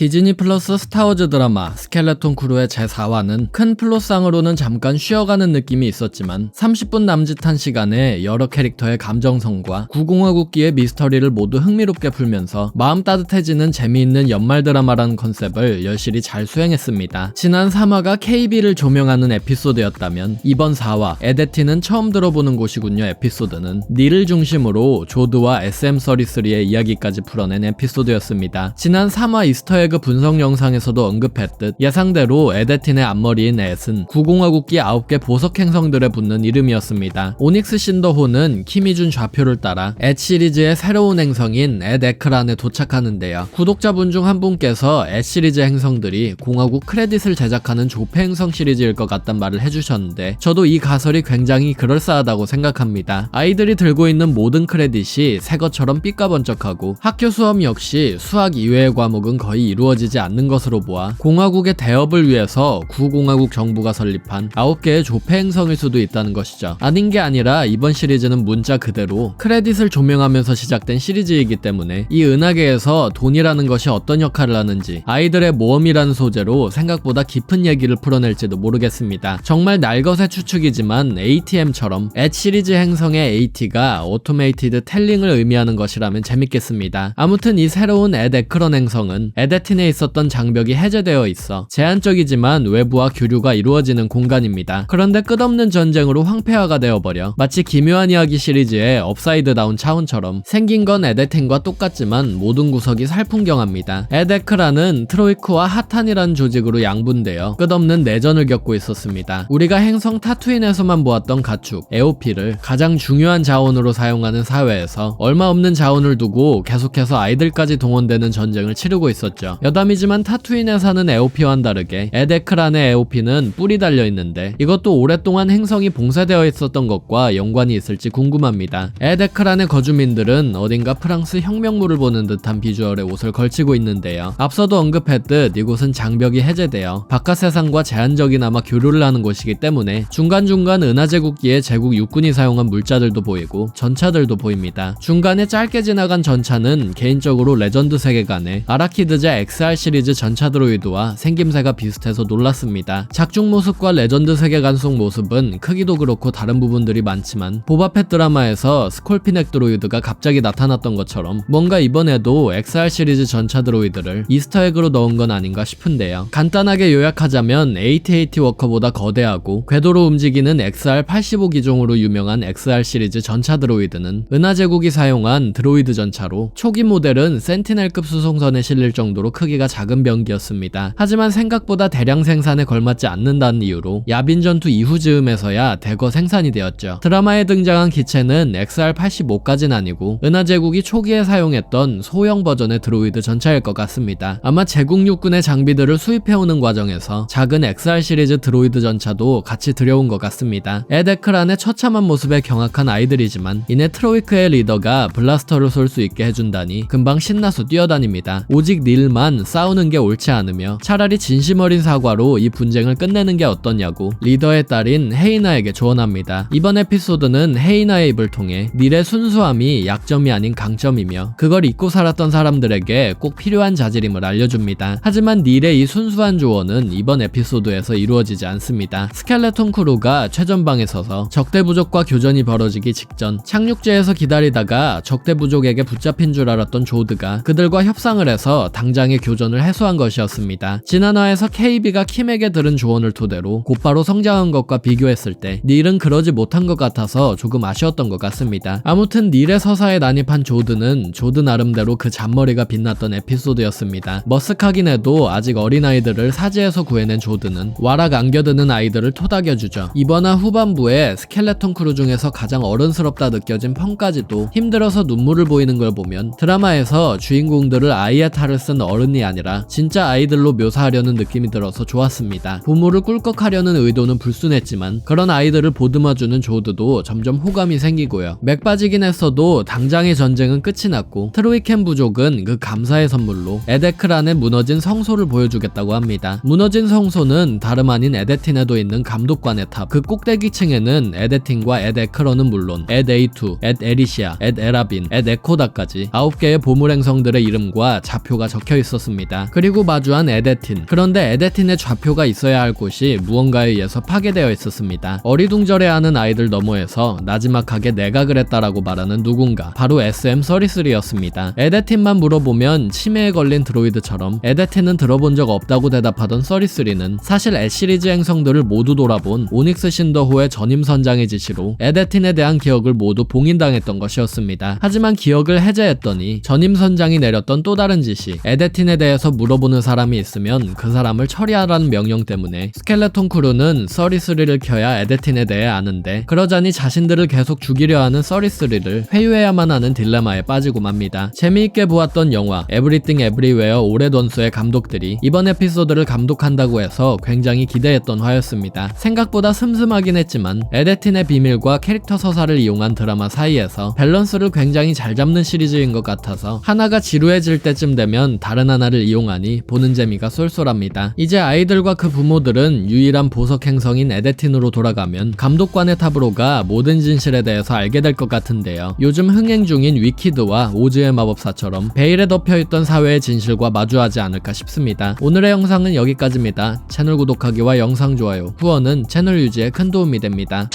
디즈니 플러스 스타워즈 드라마 스켈레톤 크루의 제4화는 큰 플롯상으로는 잠깐 쉬어가는 느낌이 있었지만 30분 남짓한 시간에 여러 캐릭터의 감정선과 구공화국기의 미스터리를 모두 흥미롭게 풀면서 마음 따뜻해지는 재미있는 연말 드라마라는 컨셉을 여실히 잘 수행했습니다. 지난 3화가 KB를 조명하는 에피소드였다면 이번 4화 에데티는 처음 들어보는 곳이군요 에피소드는 닐을 중심으로 조드와 SM33의 이야기까지 풀어낸 에피소드였습니다. 지난 3화 이스터에 그 분석 영상에서도 언급했듯 예상대로 에데틴의 앞머리인 앳은 구공화국기 9개 보석 행성들에 붙는 이름이었습니다. 오닉스 신더호는 키미준 좌표를 따라 앳 시리즈의 새로운 행성인 앳 에크란에 도착하는데요. 구독자분 중 한 분께서 앳 시리즈 행성들이 공화국 크레딧을 제작하는 조폐 행성 시리즈일 것 같단 말을 해주셨는데 저도 이 가설이 굉장히 그럴싸하다고 생각합니다. 아이들이 들고 있는 모든 크레딧이 새 것처럼 삐까번쩍하고 학교 수업 역시 수학 이외의 과목은 거의 이루 어지지 않는 것으로 보아 공화국의 대업을 위해서 구공화국 정부가 설립한 9개의 조폐 행성일 수도 있다는 것이죠. 아닌 게 아니라 이번 시리즈는 문자 그대로 크레딧을 조명하면서 시작된 시리즈이기 때문에 이 은하계에서 돈이라는 것이 어떤 역할을 하는지 아이들의 모험이라는 소재로 생각보다 깊은 얘기를 풀어낼지도 모르겠습니다. 정말 날것의 추측이지만 ATM처럼 앳 시리즈 행성의 AT가 오토메이티드 텔링을 의미하는 것이라면 재밌겠습니다. 아무튼 이 새로운 앳 에크런 행성은 에데 틴에 있었던 장벽이 해제되어 있어 제한적이지만 외부와 교류가 이루어지는 공간입니다. 그런데 끝없는 전쟁으로 황폐화가 되어버려 마치 기묘한 이야기 시리즈의 업사이드 다운 차원처럼 생긴 건 에데틴과 똑같지만 모든 구석이 살풍경합니다. 에데크라는 트로이크와 하탄이라는 조직으로 양분되어 끝없는 내전을 겪고 있었습니다. 우리가 행성 타투인에서만 보았던 가축, 에오피를 가장 중요한 자원으로 사용하는 사회에서 얼마 없는 자원을 두고 계속해서 아이들까지 동원되는 전쟁을 치르고 있었죠. 여담이지만 타투인에 사는 에오피와는 다르게 에데크란의 에오피는 뿔이 달려 있는데 이것도 오랫동안 행성이 봉쇄되어 있었던 것과 연관이 있을지 궁금합니다. 에데크란의 거주민들은 어딘가 프랑스 혁명물을 보는 듯한 비주얼의 옷을 걸치고 있는데요. 앞서도 언급했듯 이곳은 장벽이 해제되어 바깥 세상과 제한적이나마 교류를 하는 곳이기 때문에 중간중간 은하제국기의 제국 육군이 사용한 물자들도 보이고 전차들도 보입니다. 중간에 짧게 지나간 전차는 개인적으로 레전드 세계관에 아라키드제 XR 시리즈 전차 드로이드와 생김새가 비슷해서 놀랐습니다. 작중 모습과 레전드 세계관 속 모습은 크기도 그렇고 다른 부분들이 많지만 보바펫 드라마에서 스콜피넥 드로이드가 갑자기 나타났던 것처럼 뭔가 이번에도 XR 시리즈 전차 드로이드를 이스터에그로 넣은 건 아닌가 싶은데요. 간단하게 요약하자면 AT-AT 워커보다 거대하고 궤도로 움직이는 XR85 기종으로 유명한 XR 시리즈 전차 드로이드는 은하제국이 사용한 드로이드 전차로 초기 모델은 센티넬급 수송선에 실릴 크기가 작은 병기였습니다. 하지만 생각보다 대량 생산에 걸맞지 않는다는 이유로 야빈 전투 이후 즈음에서야 대거 생산이 되었죠. 드라마에 등장한 기체는 XR85까진 아니고 은하 제국이 초기에 사용했던 소형 버전의 드로이드 전차일 것 같습니다. 아마 제국 육군의 장비들을 수입해오는 과정에서 작은 XR 시리즈 드로이드 전차도 같이 들여온 것 같습니다. 에데크란의 처참한 모습에 경악한 아이들이지만 이내 트로이크의 리더가 블라스터를 쏠 수 있게 해준다니 금방 신나서 뛰어다닙니다. 오직 닐만 싸우는 게 옳지 않으며 차라리 진심 어린 사과로 이 분쟁을 끝내는 게 어떠냐고 리더의 딸인 헤이나에게 조언합니다. 이번 에피소드는 헤이나의 입을 통해 닐의 순수함이 약점이 아닌 강점이며 그걸 잊고 살았던 사람들에게 꼭 필요한 자질임을 알려줍니다. 하지만 닐의 이 순수한 조언은 이번 에피소드에서 이루어지지 않습니다. 스켈레톤 크루가 최전방에 서서 적대 부족과 교전이 벌어지기 직전 착륙지에서 기다리다가 적대 부족에게 붙잡힌 줄 알았던 조드가 그들과 협상을 해서 당장 의 교전을 해소한 것이었습니다. 지난화에서 KB가 킴에게 들은 조언을 토대로 곧바로 성장한 것과 비교했을 때 닐은 그러지 못한 것 같아서 조금 아쉬웠던 것 같습니다. 아무튼 닐의 서사에 난입한 조드는 조드 나름대로 그 잔머리가 빛났던 에피소드였습니다. 머쓱하긴 해도 아직 어린아이들을 사지에서 구해낸 조드는 와락 안겨드는 아이들을 토닥여주죠. 이번화 후반부에 스켈레톤 크루 중에서 가장 어른스럽다 느껴진 펑까지도 힘들어서 눈물을 보이는 걸 보면 드라마에서 주인공들을 아이의 탈을 쓴 어른 이 아니라 진짜 아이들로 묘사하려는 느낌이 들어서 좋았습니다. 부모를 꿀꺽하려는 의도는 불순했지만 그런 아이들을 보듬어주는 조드도 점점 호감이 생기고요. 맥 빠지긴 했어도 당장의 전쟁은 끝이 났고 트로이켄 부족은 그 감사의 선물로 에데크란의 무너진 성소를 보여주겠다고 합니다. 무너진 성소는 다름 아닌 에데틴에도 있는 감독관의 탑. 그 꼭대기층에는 에데틴과 에데크런은 물론 에데이투, 에데리시아, 에데라빈, 에데코다까지 9개의 보물 행성들의 이름과 좌표가 적혀 있었습니다. 있었습니다. 그리고 마주한 에데틴. 그런데 에데틴의 좌표가 있어야 할 곳이 무언가에 의해서 파괴되어 있었습니다. 어리둥절해하는 아이들 너머에서 나지막하게 내가 그랬다라고 말하는 누군가. 바로 SM33였습니다. 에데틴만 물어보면 치매에 걸린 드로이드처럼 에데틴은 들어본 적 없다고 대답하던 33는 사실 애 시리즈 행성들을 모두 돌아본 오닉스 신더호의 전임 선장의 지시로 에데틴에 대한 기억을 모두 봉인당했던 것이었습니다. 하지만 기억을 해제했더니 전임 선장이 내렸던 또 다른 지시, 에데틴 에 대해서 물어보는 사람이 있으면 그 사람을 처리하라는 명령 때문에 스켈레톤 크루는 33를 켜야 에데틴에 대해 아는데 그러자니 자신들을 계속 죽이려 하는 33를 회유해야만 하는 딜레마에 빠지고 맙니다. 재미있게 보았던 영화 에브리띵 에브리웨어 오레돈수의 감독들이 이번 에피소드를 감독한다고 해서 굉장히 기대했던 화였습니다. 생각보다 슴슴하긴 했지만 에데틴의 비밀과 캐릭터 서사를 이용한 드라마 사이에서 밸런스를 굉장히 잘 잡는 시리즈인 것 같아서 하나가 지루해질 때쯤 되면 다른 하나를 이용하니 보는 재미가 쏠쏠합니다. 이제 아이들과 그 부모들은 유일한 보석 행성인 에데틴으로 돌아가면 감독관의 탑으로가 모든 진실에 대해서 알게 될 것 같은데요. 요즘 흥행 중인 위키드와 오즈의 마법사처럼 베일에 덮여있던 사회의 진실과 마주하지 않을까 싶습니다. 오늘의 영상은 여기까지입니다. 채널 구독하기와 영상 좋아요, 후원은 채널 유지에 큰 도움이 됩니다.